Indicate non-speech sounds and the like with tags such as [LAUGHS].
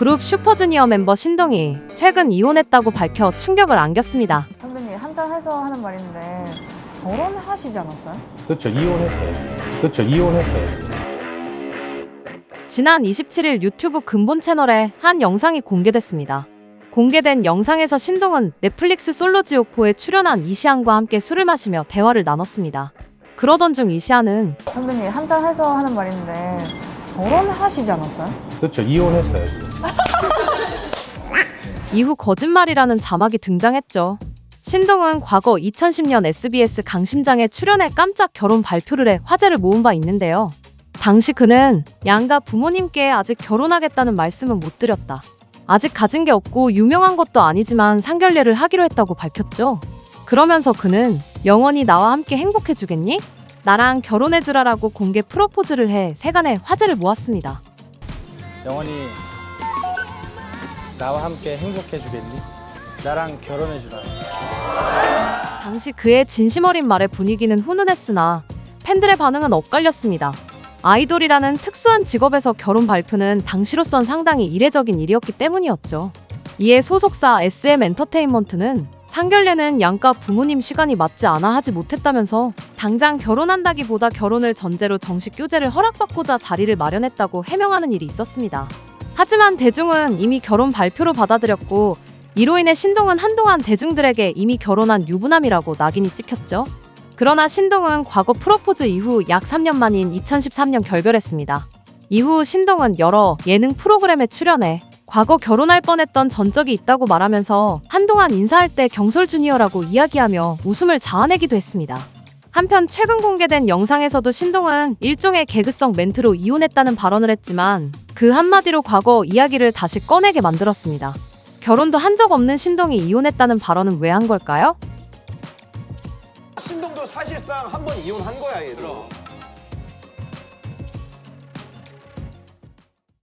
그룹 슈퍼주니어 멤버 신동이 최근 이혼했다고 밝혀 충격을 안겼습니다. 선배님 한잔 해서 하는 말인데 결혼하시지 않았어요? 그렇죠. 이혼했어요. 그렇죠. 이혼했어요. 지난 27일 유튜브 근본 채널에 한 영상이 공개됐습니다. 공개된 영상에서 신동은 넷플릭스 솔로지옥포에 출연한 이시안과 함께 술을 마시며 대화를 나눴습니다. 그러던 중 이시안은 선배님 한잔 해서 하는 말인데 결혼하시지 않았어요? 그렇죠. 이혼했어요. [LAUGHS] 이후 거짓말이라는 자막이 등장했죠. 신동은 과거 2010년 SBS 강심장에 출연해 깜짝 결혼 발표를 해 화제를 모은 바 있는데요. 당시 그는 양가 부모님께 아직 결혼하겠다는 말씀은 못 드렸다. 아직 가진 게 없고 유명한 것도 아니지만 상견례를 하기로 했다고 밝혔죠. 그러면서 그는 영원히 나와 함께 행복해 주겠니? 나랑 결혼해 주라라고 공개 프로포즈를 해 세간의 화제를 모았습니다. 영원히 나와 함께 행복해 주겠니? 나랑 결혼해 주라. 당시 그의 진심 어린 말에 분위기는 훈훈했으나 팬들의 반응은 엇갈렸습니다. 아이돌이라는 특수한 직업에서 결혼 발표는 당시로선 상당히 이례적인 일이었기 때문이었죠. 이에 소속사 SM 엔터테인먼트는 상견례는 양가 부모님 시간이 맞지 않아 하지 못했다면서 당장 결혼한다기보다 결혼을 전제로 정식 교제를 허락받고자 자리를 마련했다고 해명하는 일이 있었습니다. 하지만 대중은 이미 결혼 발표로 받아들였고 이로 인해 신동은 한동안 대중들에게 이미 결혼한 유부남이라고 낙인이 찍혔죠. 그러나 신동은 과거 프로포즈 이후 약 3년 만인 2013년 결별했습니다. 이후 신동은 여러 예능 프로그램에 출연해 과거 결혼할 뻔했던 전적이 있다고 말하면서 한동안 인사할 때 경솔 주니어라고 이야기하며 웃음을 자아내기도 했습니다. 한편 최근 공개된 영상에서도 신동은 일종의 개그성 멘트로 이혼했다는 발언을 했지만 그 한마디로 과거 이야기를 다시 꺼내게 만들었습니다. 결혼도 한 적 없는 신동이 이혼했다는 발언은 왜 한 걸까요? 신동도 사실상 한 번 이혼한 거야 얘도.